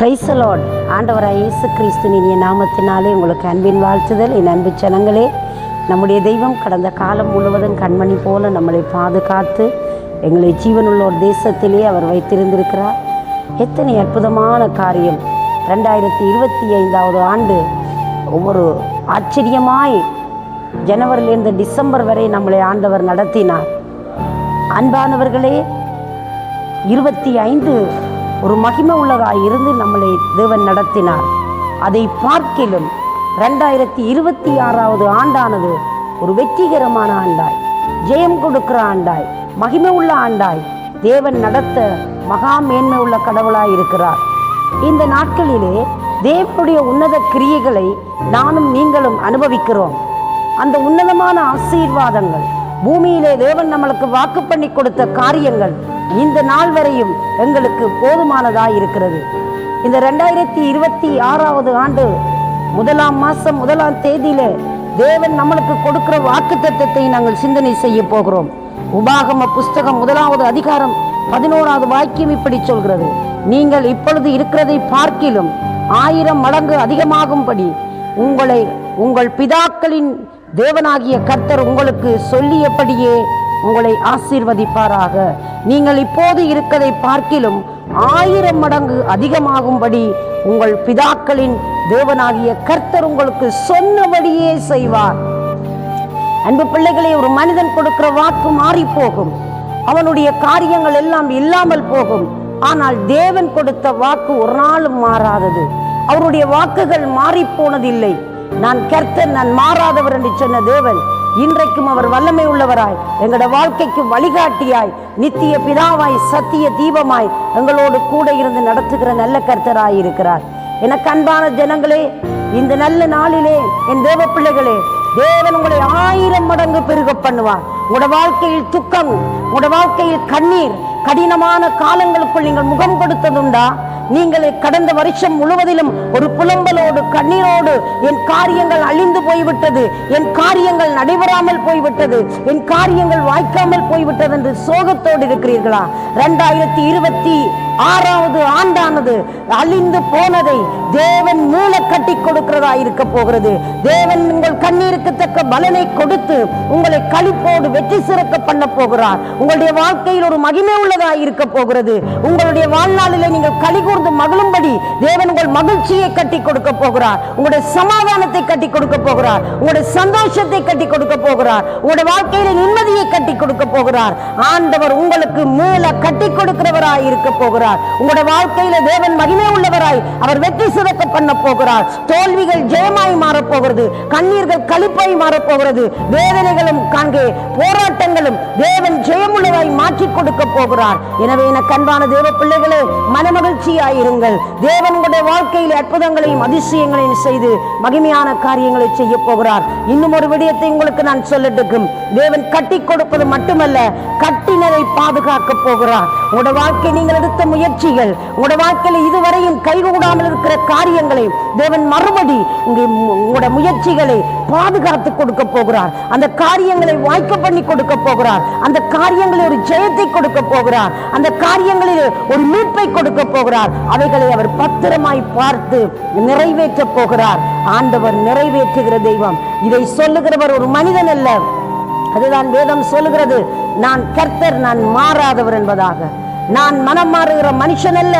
பிரைசலோட் ஆண்டவராய் இயேசு கிறிஸ்துவின் இனிய நாமத்தினாலே உங்களுக்கு அன்பின் வாழ்த்துதல். என் அன்பு ஜனங்களே நம்முடைய தெய்வம் கடந்த காலம் முழுவதும் கண்மணி போல நம்மளை பாதுகாத்து எங்களை ஜீவனுள்ள ஒரு தேசத்திலே அவர் வைத்திருந்திருக்கிறார். எத்தனை அற்புதமான காரியம். ரெண்டாயிரத்தி இருபத்தி ஐந்தாவது ஆண்டு ஒவ்வொரு ஆச்சரியமாய் ஜனவரிலிருந்து டிசம்பர் வரை நம்மளை ஆண்டவர் நடத்தினார். அன்பானவர்களே இருபத்தி ஐந்து ஒரு மகிமை உள்ளதாக இருந்து நம்மளை தேவன் நடத்தினார். அதை பார்க்கிலும் ரெண்டாயிரத்தி இருபத்தி ஆறாவது ஆண்டானது ஒரு வெற்றிகரமான ஆண்டாய். ஜெயம் கொடுக்கிற ஆண்டாய் மகிமை உள்ள ஆண்டாய். தேவன் நடத்த மகா மேன்மை உள்ள கடவுளாய் இருக்கிறார். இந்த நாட்களிலே தேவனுடைய உன்னத கிரியைகளை நானும் நீங்களும் அனுபவிக்கிறோம். அந்த உன்னதமான ஆசீர்வாதங்கள் பூமியிலே தேவன் நம்மளுக்கு வாக்கு பண்ணி கொடுத்த காரியங்கள் இந்த நாள் வரையும் எங்களுக்கு போதுமானதாக இருக்கிறது. இந்த ரெண்டாயிரத்தி இருபத்தி ஆறாவது ஆண்டு முதலாம் மாதம் முதலாம் தேதியில தேவன் நம்மளுக்கு கொடுக்கிற வாக்கு தத்தத்தை நாங்கள் சிந்தனை செய்ய போகிறோம். உபாகம புஸ்தகம் முதலாவது அதிகாரம் பதினோராவது வாக்கியம் இப்படி சொல்கிறது. நீங்கள் இப்பொழுது இருக்கிறதை பார்க்கிலும் ஆயிரம் மடங்கு அதிகமாகும்படி உங்களை உங்கள் பிதாக்களின் தேவனாகிய கர்த்தர் உங்களுக்கு சொல்லியபடியே உங்களை ஆசீர்வதிப்பாராக. நீங்கள் இப்போது இருக்கதை பார்க்கிலும் ஆயிரம் மடங்கு அதிகமாகும்படி உங்கள் பிதாக்களின் தேவனாகிய கர்த்தர் உங்களுக்கு சொன்னபடியே செய்வார். அன்பு பிள்ளைகளை ஒரு மனிதன் கொடுக்கிற வாக்கு மாறி போகும் அவனுடைய காரியங்கள் எல்லாம் இல்லாமல் போகும். ஆனால் தேவன் கொடுத்த வாக்கு ஒரு நாளும் மாறாதது. அவருடைய வாக்குகள் மாறி போனதில்லை நான் கர்த்தர் நான் மாறாதவர் என்று சொன்ன தேவன் இன்றைக்கும் அவர் வல்லமை உள்ளவராய் எங்களோட வாழ்க்கைக்கு வழிகாட்டியாய் நித்திய பிதாவாய் சத்திய தீபமாய் எங்களோடு கூட இருந்து நடத்துகிற நல்ல கர்த்தராய் இருக்கிறார். எனக்கு அன்பான ஜனங்களே இந்த நல்ல நாளிலே என் தேவ பிள்ளைகளே தேவன் உங்களை ஆயிரம் மடங்கு பெருக பண்ணுவார். உங்களோட வாழ்க்கையில் துக்கம் உங்களோட வாழ்க்கையில் கண்ணீர் கடினமான காலங்களுக்குள் நீங்கள் முகம் கொடுத்ததுண்டா? நீங்கள் கடந்த வருஷம் முழுவதிலும் ஒரு புலம்பலோடு கண்ணீரோடு என் காரியங்கள் அழிந்து போய்விட்டது. என் காரியங்கள் நடைபெறாமல் போய்விட்டது. என் காரியங்கள் வாய்க்காமல் போய்விட்டது என்று சோகத்தோடு இருக்கிறீர்களா? ரெண்டாயிரத்தி இருபத்தி ஆறாவது ஆண்டானது அழிந்து போனதை தேவன் மூல கட்டி கொடுக்கிறதா இருக்க போகிறது. தேவன் உங்கள் கண்ணீருக்கு தக்க பலனை கொடுத்து உங்களை களிப்போடு வெற்றி சிறக்க பண்ண போகிறார். உங்களுடைய வாழ்க்கையில் ஒரு மகிமை உள்ளதா இருக்க போகிறது. உங்களுடைய வாழ்நாளிலே நீங்கள் களி கூர்ந்து மகிழும்படி தேவன் உங்கள் மகிழ்ச்சியை கட்டி கொடுக்க போகிறார். உங்களுடைய சமாதானத்தை கட்டி கொடுக்க போகிறார். உங்களுடைய சந்தோஷத்தை கட்டி கொடுக்க போகிறார். உங்களுடைய வாழ்க்கையில நிம்மதியை கட்டி கொடுக்க போகிறார். ஆண்டவர் உங்களுக்கு மேல கட்டி கொடுக்கிறவராய் இருக்க போகிறார். உங்களுடைய வாழ்க்கையில தேவன் மகிமை உள்ளவராய் அவர் வெற்றி சிறக்க பண்ண போகிறார். தோல்விகள் ஜெயமாய் மாறப் போகிறது. கண்ணீர்கள் கழிப்பாய் மாறப் போகிறது. வேதனைகளும் காண்கே போராட்டங்களும் தேவன் ஜெயமுள்ளதாய் மாற்றி கொடுக்க போகிறார். எனவே எனக்கு அன்பான தேவ பிள்ளைகளே மனமகிழ்ச்சியாயிருங்கள். தேவன் உங்களுடைய வாழ்க்கையில் அற்புதங்களையும் அதிசயங்களையும் செய்து மகிமையான காரியங்களை செய்ய போகிறார். இன்னும் ஒரு விடயத்தை உங்களுக்கு நான் சொல்லட்டுக்கும். தேவன் கட்டி கொடுப்பது மட்டுமல்ல கட்டினரை பாதுகாக்க போகிறார். உங்களோட வாழ்க்கை நீங்கள் எடுத்த முயற்சிகள் உங்களோட வாழ்க்கையில் இதுவரையும் கைகூடாமல் இருக்கிற காரியங்களை தேவன் மறுபடி உங்க உங்களோட முயற்சிகளை பாதுகாத்து கொடுக்க போகிறார். அந்த காரியங்களை வாய்க்க பண்ணி கொடுக்க போகிறார். அந்த காரியங்களை ஒரு ஜெயத்தை கொடுக்க போகிறார். அந்த காரியங்களில் ஒரு மீட்பை கொடுக்க போகிறார். அவைகளை அவர் பத்திரமாய் பார்த்து நிறைவேற்ற போகிறார். ஆண்டவர் நிறைவேற்றுகிற தெய்வம். இதை சொல்லுகிறவர் ஒரு மனிதன் அல்ல. அதுதான் வேதம் சொல்லுகிறது. நான் கர்த்தர் நான் மாறாதவர் என்பதாக. நான் மனம் மாறுகிற மனுஷன் அல்ல.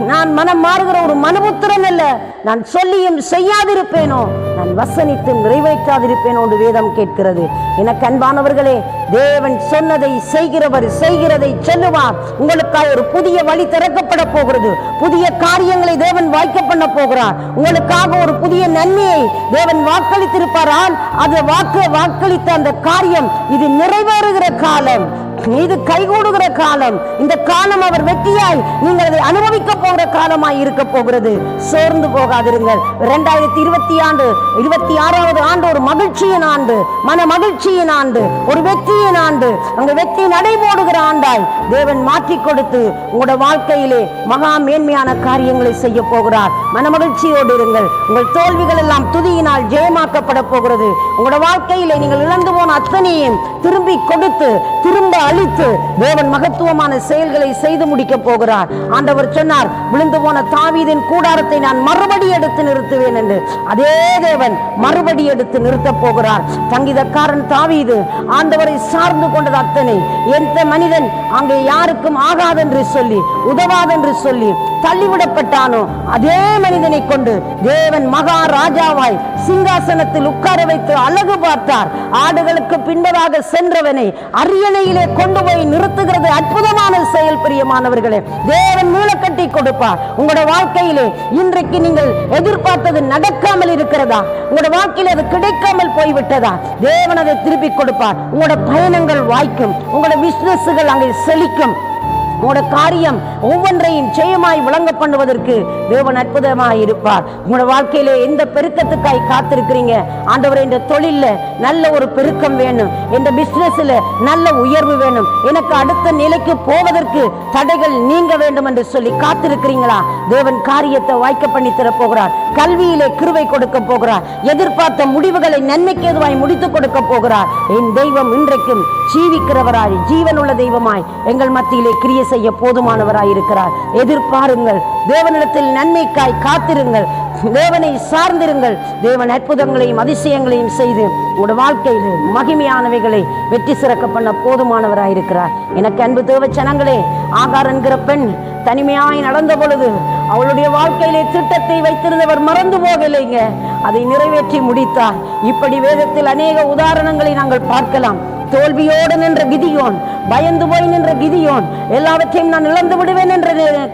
நான் மனம் மாறுகிற ஒரு மனுபுத்திரன் அல்ல. நான் சொல்லியும் செய்யாதிருப்பேனோ? நான் வசனித்து நிறைவேற்றாதிருப்பேனோ என்று வேதம் கேட்கிறது. எனக்கு அன்பானவர்களே தேவன் சொன்னதை செய்கிறவர் செய்கிறதை சொல்லுவார். உங்களுக்காக ஒரு புதிய வழி திறக்கப்பட போகிறது. புதிய காரியங்களை தேவன் வாய்க்க பண்ண போகிறார். உங்களுக்காக ஒரு புதிய நன்மையை தேவன் வாக்களித்திருப்பாரால் அது வாக்கு வாக்களித்த அந்த காரியம் இது நிறைவேறுகிற காலம். மீது கைகூடுகிற காலம். இந்த காலம் அவர் வெற்றியாய் நீங்கள் அதை அனுபவிக்க போகிற காலமாய் இருக்க போகிறது. சோர்ந்து போகாதிருங்கள். இரண்டாயிரத்தி இருபத்தி ஆண்டு இருபத்தி ஆறாவது ஆண்டு ஒரு மகிழ்ச்சியின் ஆண்டு மன மகிழ்ச்சியின் ஆண்டு ஒரு வெற்றியின் ஆண்டு. அந்த வெற்றி நடைபோடுகிற ஆண்டாய் தேவன் மாற்றி கொடுத்து உங்களோட வாழ்க்கையிலே மகா மேன்மையான காரியங்களை செய்ய போகிறார். மன மகிழ்ச்சியோடு இருங்கள். உங்கள் தோல்விகள் எல்லாம் துதியினால் ஜெயமாக்கப்பட போகிறது. உங்களோட வாழ்க்கையிலே நீங்கள் இழந்து போன அத்தனையும் திரும்பி கொடுத்து திரும்ப அழித்து தேவன் மகத்துவமான செயல்களை செய்து முடிக்க போகிறார். ஆண்டவர் சொன்னார் விழுந்து போன தாவீதின் கூடாரத்தை நான் மறுபடி எடுத்து நிறுத்துவேன் என்று. அதே தேவன் மறுபடி எடுத்து நிறுத்தப் போகிறார். சங்கீதக்காரன் தாவீது ஆண்டவரை சார்ந்து கொண்டது அத்தனை. எந்த மனிதன் அங்கே யாருக்கும் ஆகாதென்று சொல்லி உதவாதென்று சொல்லி தள்ளிவிடப்பட்டானோ? அதே மனிதனை கொண்டு தேவன் மகா ராஜாவாய் சிங்காசனத்தில் உட்கார வைத்து அழகு பார்த்தார். ஆடுகளுக்கு பின்பதாக சென்றவனை அரியணையிலே கொண்டு போய் நிறுத்துகிறது அற்புதமான செயல் பிரியமானவர்களே. தேவன் மூலக்கட்டி கொடுப்பார். உங்களோட வாழ்க்கையிலே இன்றைக்கு நீங்கள் எதிர்பார்த்தது நடக்காமல் இருக்கிறதா? உங்களோட வாழ்க்கையில் அது கிடைக்காமல் போய்விட்டதா? தேவன் அதை திருப்பி கொடுப்பார். உங்களோட பயணங்கள் வாய்க்கும். உங்களோட பிசினஸ்கள் அங்கே செழிக்கும். உங்களோட காரியம் ஒவ்வொன்றையும் ஜெயமாய் விளங்க பண்ணுவதற்கு தேவன் அற்புதமாய் இருப்பார். உங்களோட வாழ்க்கையில எந்த பெருக்கத்துக்காய் காத்திருக்கிறீங்க? ஆண்டவர் இந்த தொழில நல்ல ஒரு பெருக்கம் வேணும். இந்த பிசினஸ்ல நல்ல உயர்வு வேணும். எனக்கு அடுத்த நிலைக்கு போவதற்கு தடைகள் நீங்க வேண்டும் என்று சொல்லி காத்திருக்கிறீங்களா? தேவன் காரியத்தை வாய்க்க பண்ணி தரப்போகிறார். கல்வியிலே கிருவை கொடுக்க போகிறார். எதிர்பார்த்த முடிவுகளை நன்மைக்கு எதுவாய் முடித்து கொடுக்க போகிறார். என் தெய்வம் இன்றைக்கும் ஜீவிக்கிறவராய் ஜீவனுள்ள தெய்வமாய் எங்கள் மத்தியிலே கிரிய செய்ய போதுமானவராய் இருக்கிறார். எதிர்பாருங்கள். தேவனிடத்தில் நன்மைக்காய் காத்திருங்கள். தேவனை சார்ந்திருங்கள். தேவன் அற்புதங்களையும் அதிசயங்களையும் செய்து உங்களோட வாழ்க்கையில் மகிமையானவைகளை வெற்றி சிறக்க பண்ண போதுமானவராய் இருக்கிறார். எனக்கு அன்பு தேவ ஜனங்களே ஆகார் என்கிற பெண் தனிமையாய் நடந்த பொழுது அவளுடைய வாழ்க்கையிலே திட்டத்தை வைத்திருந்தவர் மறந்து போகலைங்க. அதை நிறைவேற்றி முடித்தார். இப்படி வேதத்தில் அநேக உதாரணங்களை நாங்கள் பார்க்கலாம். தோல்வியோடு நின்ற கிதியோன் பயந்து போய் நின்ற கிதியோன் எல்லாவற்றையும் நான் இழந்து விடுவேன் என்ற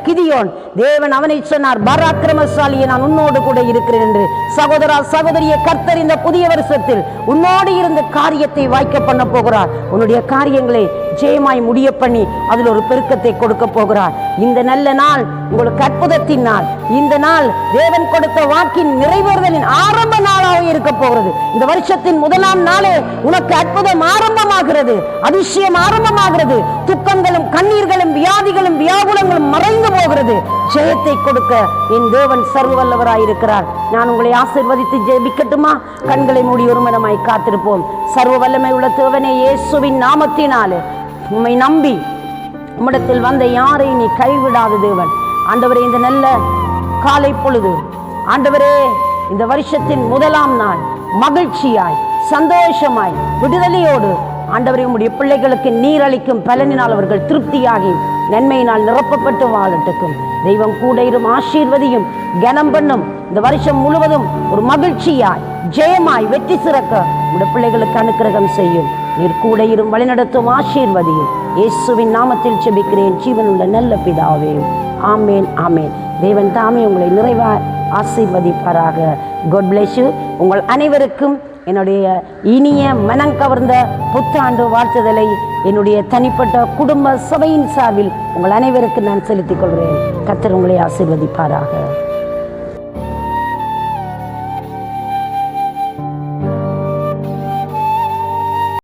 கிதியோன். தேவன் அவனை சொன்னார் பராக்கிரமசாலியை நான் உன்னோடு கூட இருக்கிறேன் என்று. சகோதரா சகோதரிய கர்த்தர் இந்த புதிய வருஷத்தில் உன்னோடு இருந்து காரியத்தை வாய்க்க பண்ண போகிறார். உன்னுடைய காரியங்களை ஜெயமாய் முடிய பண்ணி அதில் ஒரு பெருக்கத்தை கொடுக்க போகிறார். இந்த நல்ல நாள் உங்களுக்கு அற்புதத்தின் நாள். இந்த நாள் தேவன் கொடுத்த வாக்கின் நிறைவேறுதலின் ஆரம்ப இருக்க போகிறது. இந்த வருஷத்தின் முதலாம் நாளே உனக்கு அற்புதம் ஆரம்பமாகிறது. அதிசயம் ஆரம்பமாகிறது. துக்கங்களும் கண்ணீர்களும் வியாதிகளும் வியாகுலங்களும் மறைந்து போகிறது. ஜெயத்தை கொடுக்க என் தேவன் சர்வ வல்லவராயிருக்கிறார் நான் உங்களை ஆசிர்வதித்து ஜெபிக்கட்டுமா? கண்களை மூடி ஒருமனமாய் காத்திருப்போம். சர்வ வல்லமை உள்ள தேவனே இயேசுவின் நாமத்தினாலே உம்மை நம்பி உம்மிடத்தில் வந்த யாரை நீ கைவிடாத தேவன். ஆண்டவரே இந்த நல்ல காலை பொழுது ஆண்டவரே இந்த வருஷத்தின் முதலாம் நாள். மகிழ்ச்சியாய் சந்தோஷமாய் விடுதலையோடு. ஆண்டவரை உம்முடைய பிள்ளைகளுக்கு நீர் அளிக்கும் பலனினால் அவர்கள் திருப்தியாகி நன்மையினால் நிரப்பப்பட்டு வாழட்டுக்கும். தெய்வம் கூட இரும் ஆசீர்வதியும் கனம் பண்ணும். இந்த வருஷம் முழுவதும் ஒரு மகிழ்ச்சியாய் ஜெயமாய் வெற்றி சிறக்க உடைய பிள்ளைகளுக்கு அனுக்கிரகம் செய்யும். நீர் கூட இரும் வழிநடத்தும் ஆசீர்வதியும். இயேசுவின் நாமத்தில் செபிக்கிறேன் ஜீவனுள்ள நல்ல பிதாவே. ஆமேன் ஆமேன். தேவன் தாமே உங்களை நிறைவா ஆசீர்வதிப்பாராக. குட் bless உங்கள் அனைவருக்கும் என்னுடைய இனிய மனம் கவர்ந்த புத்தாண்டு வாழ்த்துதலை என்னுடைய தனிப்பட்ட குடும்ப சபையின் சார்பில் உங்கள் அனைவருக்கும் நான் செலுத்திக் கொள்கிறேன். கத்தர் உங்களை ஆசீர்வதிப்பாராக.